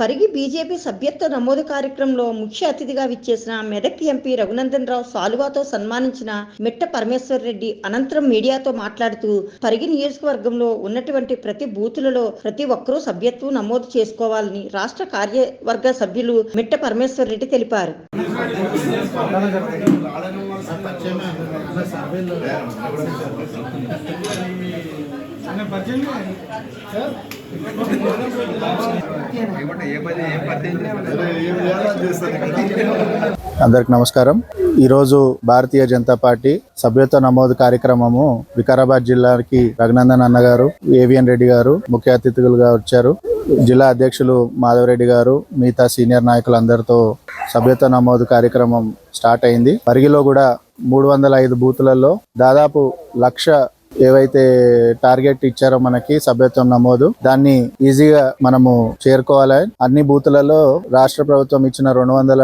Parigi BJP సభ్యత్వ నమోదు కార్యక్రమంలో ముఖ్య అతిథిగా విచ్చేసిన మెదక్ ఎంపీ రఘునందన్ రావు సాలువాతో సన్మానించిన మిట్ట పరమేశ్వర్ రెడ్డి అనంతరం మీడియాతో మాట్లాడుతూ పరిగి నియోజకవర్గంలో ఉన్నటువంటి ప్రతి బూతులలో ప్రతి ఒక్కరూ సభ్యత్వం నమోదు చేసుకోవాలని రాష్ట్ర కార్యవర్గ సభ్యులు మిట్ట పరమేశ్వర్ రెడ్డి తెలిపారు. అందరికి నమస్కారం. ఈరోజు భారతీయ జనతా పార్టీ సభ్యత్వ నమోదు కార్యక్రమము వికారాబాద్ జిల్లాకి రఘునందన్ అన్న గారు ఏవిఎన్ రెడ్డి గారు ముఖ్య అతిథులుగా వచ్చారు. జిల్లా అధ్యక్షులు మాధవరెడ్డి గారు మిగతా సీనియర్ నాయకులందరితో సభ్యత్వ నమోదు కార్యక్రమం స్టార్ట్ అయింది. పరిగిలో కూడా మూడు వందల ఐదు బూతులలో దాదాపు లక్ష ఏవైతే టార్గెట్ ఇచ్చారో మనకి సభ్యత్వం నమోదు దాన్ని ఈజీగా మనము చేరుకోవాలి. అన్ని బూతులలో రాష్ట్ర ప్రభుత్వం ఇచ్చిన రెండు వందల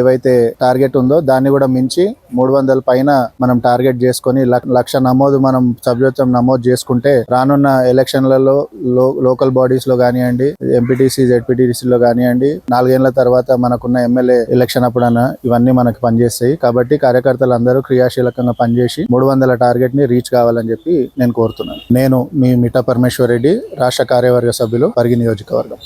ఏవైతే టార్గెట్ ఉందో దాన్ని కూడా మించి మూడు వందల పైన మనం టార్గెట్ చేసుకొని లక్ష నమోదు మనం సభ్యత్వం నమోదు చేసుకుంటే రానున్న ఎలక్షన్లలో లో లోకల్ బాడీస్లో కానివ్వండి ఎంపీటీసీ జెడ్పీటీసీ లో కానివ్వండి నాలుగేళ్ళ తర్వాత మనకున్న ఎమ్మెల్యే ఎలక్షన్ అప్పుడన్నా ఇవన్నీ మనకు పనిచేస్తాయి. కాబట్టి కార్యకర్తలు అందరూ క్రియాశీలకంగా పనిచేసి మూడు వందల టార్గెట్ని రీచ్ కావాలని చెప్పి చెప్పి నేను కోరుతున్నాను. నేను మీ మిఠా పరమేశ్వర్ రెడ్డి రాష్ట్ర కార్యవర్గ సభ్యులు పరిగి నియోజకవర్గం.